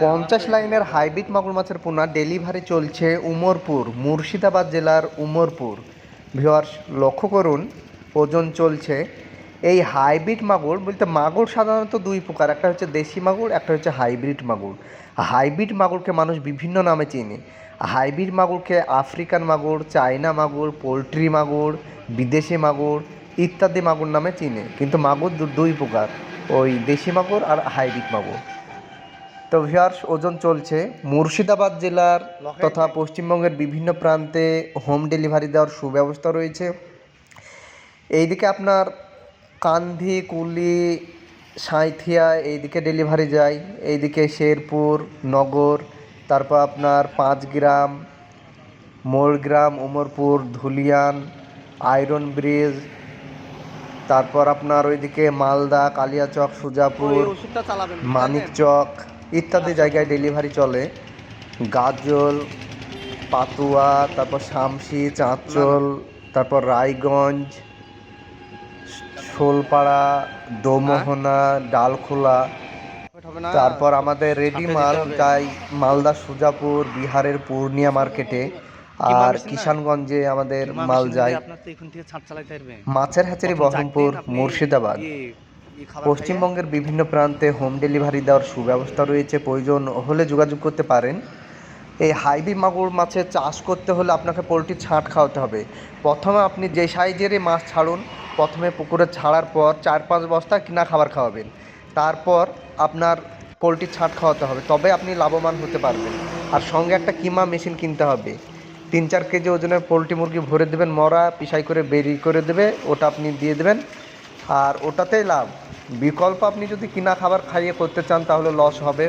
পঞ্চাশ লাইনের হাইব্রিড মাগুর মাছের পোনা ডেলিভারি চলছে উমরপুর মুর্শিদাবাদ জেলার উমরপুর। ভিওয়ার্স লক্ষ্য করুন ওজন চলছে। এই হাইব্রিড মাগুর বলতে মাগুর সাধারণত দুই প্রকার একটা হচ্ছে দেশি মাগুর একটা হচ্ছে হাইব্রিড মাগুর। হাইব্রিড মাগুরকে মানুষ বিভিন্ন নামে চেনে। হাইব্রিড মাগুরকে আফ্রিকান মাগুর চায়না মাগুর পোলট্রি মাগুর বিদেশি মাগুর ইত্যাদি মাগুর নামে চিনে। কিন্তু মাগুর দুই প্রকার ওই দেশি মাগুর আর হাইব্রিড মাগুর। তো ভিউয়ার্স ওজন চলছে। মুর্শিদাবাদ জেলার তথা পশ্চিমবঙ্গের বিভিন্ন প্রান্তে হোম ডেলিভারি দেওয়ার সুব্যবস্থা রয়েছে। এইদিকে আপনার কান্ধি কুলি সাঁইথিয়া এইদিকে ডেলিভারি যায়। এইদিকে শেরপুর নগর তারপর আপনার পাঁচগ্রাম মোড়গ্রাম উমরপুর ধুলিয়ান আয়রন ব্রিজ তারপর আপনার ওইদিকে মালদা কালিয়াচক সুজাপুর মানিকচক ইত্যাদি জায়গায় ডেলিভারি চলে। গাজল পাতুয়া তারপর শামসি চাঁচল তারপর রায়গঞ্জ শোলপাড়া দোমোহনা ডালখোলা। তারপর আমাদের রেডি মাল যাই মালদা সুজাপুর বিহারের পূর্ণিয়া মার্কেটে। আর কিষানগঞ্জে আমাদের মাল যায়। মাছের হ্যাচারি প্রথম বহরমপুর মুর্শিদাবাদ। পশ্চিমবঙ্গের বিভিন্ন প্রান্তে হোম ডেলিভারি দেওয়ার সুব্যবস্থা রয়েছে। প্রয়োজন হলে যোগাযোগ করতে পারেন। এই হাইবি মাগুর মাছের চাষ করতে হলে আপনাকে পোলট্রির ছাঁট খাওয়াতে হবে। প্রথমে আপনি যে সাইজেরই মাছ ছাড়ুন, প্রথমে পুকুরে ছাড়ার পর চার পাঁচ বস্তা কিনা খাবার খাওয়াবেন। তারপর আপনার পোলট্রির ছাঁট খাওয়াতে হবে। তবে আপনি লাভবান হতে পারবেন। আর সঙ্গে একটা কিমা মেশিন কিনতে হবে। তিন চার কেজি ওজনের পোলট্রি মুরগি ভরে দেবেন, মরা, পিসাই করে, বেরি করে দেবে, ওটা আপনি দিয়ে দেবেন। আর ওটাতেই লাভ। বিকল্প আপনি যদি কিনা খাবার খাইয়ে করতে চান, তাহলে লস হবে।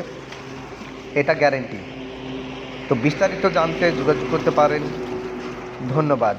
এটা গ্যারেন্টি তো বিস্তারিত জানতে যোগাযোগ করতে পারেন। ধন্যবাদ।